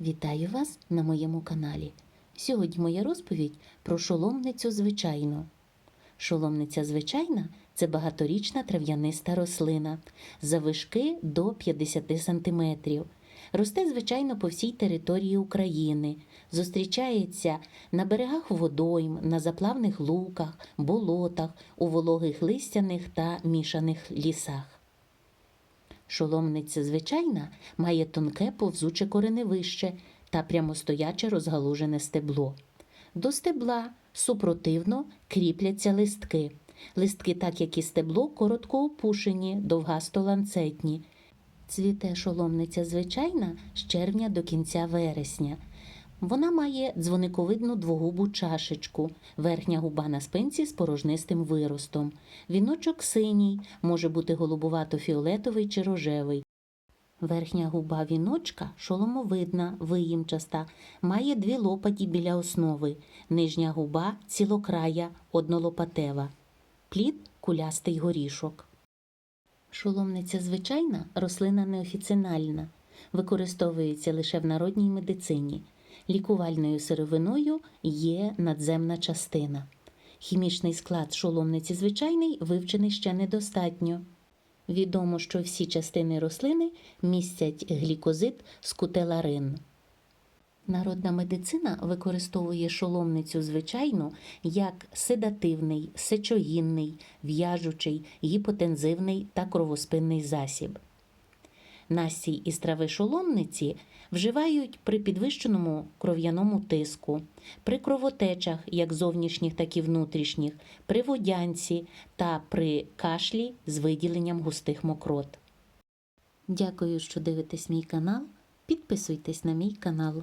Вітаю вас на моєму каналі. Сьогодні моя розповідь про шоломницю звичайну. Шоломниця звичайна це багаторічна трав'яниста рослина, завишки до 50 см. Росте, звичайно, по всій території України. Зустрічається на берегах водойм, на заплавних луках, болотах, у вологих листяних та мішаних лісах. Шоломниця звичайна має тонке повзуче кореневище та прямостояче розгалужене стебло. До стебла супротивно кріпляться листки. Листки, так як і стебло, коротко опушені, довгасто-ланцетні. Цвіте шоломниця звичайна з червня до кінця вересня. Вона має дзвониковидну двогубу чашечку, верхня губа на спинці з порожнистим виростом. Віночок синій, може бути голубувато-фіолетовий чи рожевий. Верхня губа віночка шоломовидна, виїмчаста, має дві лопаті біля основи, нижня губа цілокрая, однолопатева. Плід кулястий горішок. Шоломниця звичайна рослина неофіцинальна, використовується лише в народній медицині. Лікувальною сировиною є надземна частина. Хімічний склад шоломниці звичайний вивчений ще недостатньо. Відомо, що всі частини рослини містять глікозид скутеларин. Народна медицина використовує шоломницю звичайну як седативний, сечогінний, в'яжучий, гіпотензивний та кровоспинний засіб. Настій із трави шоломниці вживають при підвищеному кров'яному тиску, при кровотечах, як зовнішніх, так і внутрішніх, при водянці та при кашлі з виділенням густих мокрот. Дякую, що дивитесь мій канал. Підписуйтесь на мій канал.